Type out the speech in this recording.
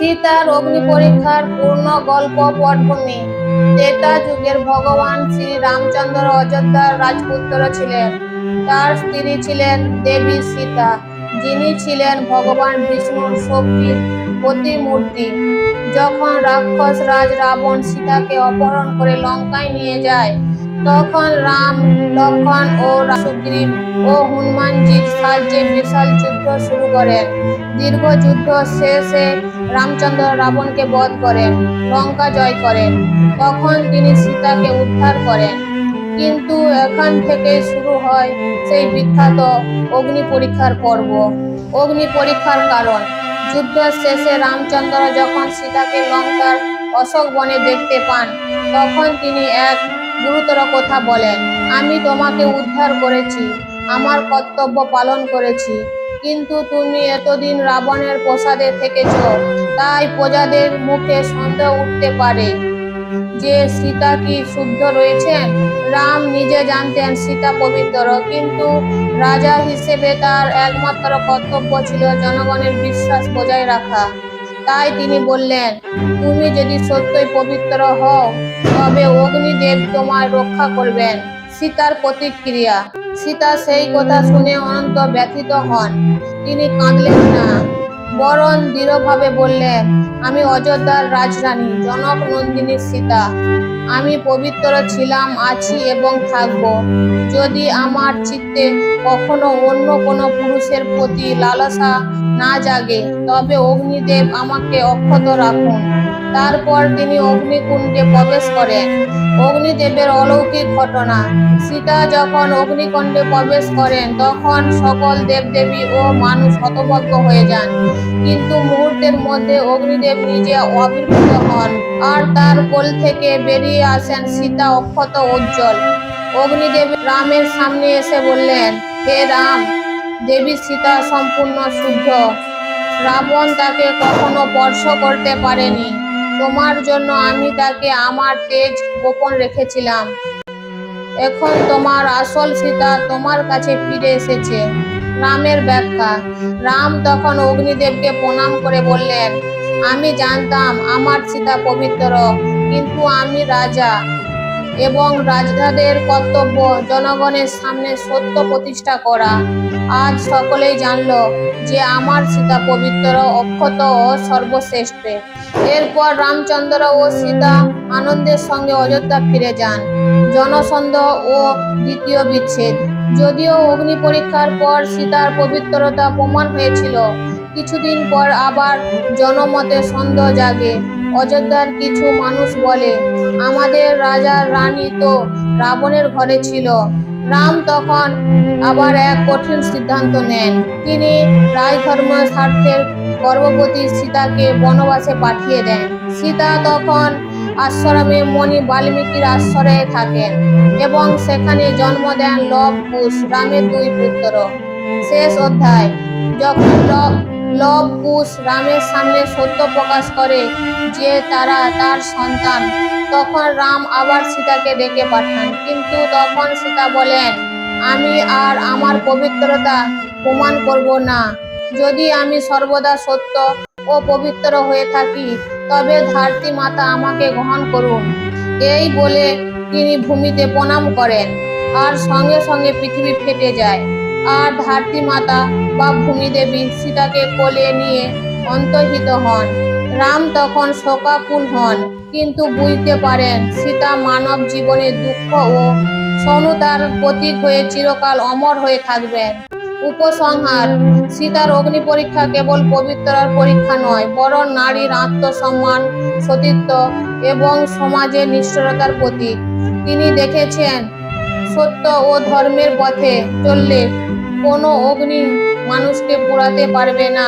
সীতার অগ্নি পরীক্ষার পূর্ণ গল্প পটভূমি। ত্রেতা যুগের ভগবান শ্রী রামচন্দ্র অযোধ্যার রাজপুত্র ছিলেন। তার স্ত্রী ছিলেন দেবী সীতা, যিনি ছিলেন ভগবান বিষ্ণুর শক্তির প্রতিমূর্তি। যখন রাক্ষস রাজ রাবণ সীতাকে অপহরণ করে লঙ্কায় নিয়ে যায় তখন রাম লক্ষণ ও সুগ্রীব ও হনুমানজির সাহায্যে বিশাল যুদ্ধ শুরু করেন দীর্ঘ যুদ্ধ শেষে রামচন্দ্র রাবণকে বধ করেন লঙ্কা জয় করেন তখন তিনি সীতাকে উদ্ধার করেন। কিন্তু এখান থেকে শুরু হয় সেই বিখ্যাত অগ্নি পরীক্ষার পর্ব। অগ্নি পরীক্ষার কারণ, যুদ্ধ শেষে রামচন্দ্র যখন সীতাকে লঙ্কার অশোক বনে দেখতে পান, তখন তিনি এক গুরুতর কথা বলেন, আমি তোমাকে উদ্ধার করেছি, আমার কর্তব্য পালন করেছি। কিন্তু তুমি এতদিন রাবণের প্রসাদে থেকেছ, তাই প্রজাদের মুখে সন্দেহ উঠতে পারে। যে সীতা কি শুদ্ধ রয়েছেন? রাম নিজে জানতেন সীতা পবিত্র, কিন্তু রাজা হিসেবে তার একমাত্র কর্তব্য ছিল জনগণের বিশ্বাস বজায় রাখা। তাই তিনি বললেন, তুমি যদি সত্যই পবিত্র হও, তবে অগ্নিদেব তোমার রক্ষা করবেন। সীতার প্রতিক্রিয়া। সীতা সেই কথা শুনে অনন্ত ব্যথিত হন। তিনি কাঁদলেন না। বরং দৃঢ়ভাবে বললেন, আমি অযোধ্যার রাজরানী, জনক নন্দিনী সীতা। আমি পবিত্র ছিলাম, আছি এবং থাকব। যদি আমার চিত্তে কখনো অন্য কোনো পুরুষের প্রতি লালসা না জাগে, তবে অগ্নিদেব আমাকে অক্ষত রাখুন। তারপর তিনি অগ্নিকুণ্ডে প্রবেশ করেন। অগ্নিদেবের অলৌকিক ঘটনা। সীতা যখন অগ্নিকুণ্ডে প্রবেশ করেন, তখন সকল দেবদেবী ও মানুষ হতভম্ব হয়ে যান। কিন্তু মুহূর্তের মধ্যে অগ্নিদেব নিজে আবির্ভূত হন আর তার কোল থেকে বেরিয়ে আসেন সীতা অক্ষত উজ্জ্বল। অগ্নিদেব রামের সামনে এসে বললেন, হে রাম, দেবী সীতা সম্পূর্ণ শুদ্ধ। রাবণ তাকে কখনো স্পর্শ করতে পারেনি। তোমার জন্য আমি তাকে আমার তেজ গোপন রেখেছিলাম। এখন তোমার আসল সীতা তোমার কাছে ফিরে এসেছে। রামের ব্যাখ্যা রাম তখন অগ্নিদেবকে প্রণাম করে বললেন, আমি জানতাম আমার সীতা পবিত্র, কিন্তু আমি রাজা এবং রাজধাদের কর্তব্য জনগণের সামনে সত্য প্রতিষ্ঠা করা। আজ সকলেই জানল যে আমার সীতা পবিত্র, অক্ষত ও সর্বশ্রেষ্ঠ। এরপর রামচন্দ্র ও সীতা আনন্দের সঙ্গে অযোধ্যা ফিরে যান। জনসন্দেহ ও দ্বিতীয় বিচ্ছেদ। যদিও অগ্নি পরীক্ষার পর সীতার পবিত্রতা প্রমাণ হয়েছিল। কিছুদিন পর আবার জনমতে সন্দেহ জাগে। অযোধ্যার কিছু মানুষ বলে, আমাদের রাজার রানী তো রাবণের ঘরে ছিল। রাম তখন আবার এক কঠিন সিদ্ধান্ত নেন। তিনি রাজধর্ম স্বার্থের গর্ভবতী সীতাকে বনবাসে পাঠিয়ে দেন। সীতা তখন আশ্রমে মণি বাল্মীকির আশ্রয়ে থাকেন এবং সেখানে জন্ম দেন লব কুশ রামের দুই পুত্র। শেষ অধ্যায়। যখন লব কুশ রামের সামনে সত্য প্রকাশ করে যে তারা তার সন্তান, তখন রাম আবার সীতাকে ডেকে পাঠান। কিন্তু তখন সীতা বলেন, আমি আর আমার পবিত্রতা প্রমাণ করব না। যদি আমি সর্বদা সত্য ও পবিত্র হয়ে থাকি তবে ধারতি মাতা আমাকে গ্রহণ করুন। এই বলে তিনি ভূমিতে প্রণাম করেন আর সঙ্গে সঙ্গে পৃথিবী ফেটে যায়। আর ধারতি মাতা বা ভূমিদেবী সীতাকে কোলে নিয়ে অন্তর্হিত হন। রাম তখন শোকাকুল হন, কিন্তু বুঝতে পারেন সীতা মানব জীবনের দুঃখ ও সনুতার প্রতীক হয়ে চিরকাল অমর হয়ে থাকবেন উপসংহার। সীতার অগ্নি পরীক্ষা কেবল পবিত্রার পরীক্ষা নয়, বরং নারীর আত্মসম্মান, সতীত্ব এবং সমাজের নিষ্ঠুরতার প্রতীক। তিনি দেখেছেন, সত্য ও ধর্মের পথে চললে কোনো অগ্নি মানুষকে পোড়াতে পারবে না।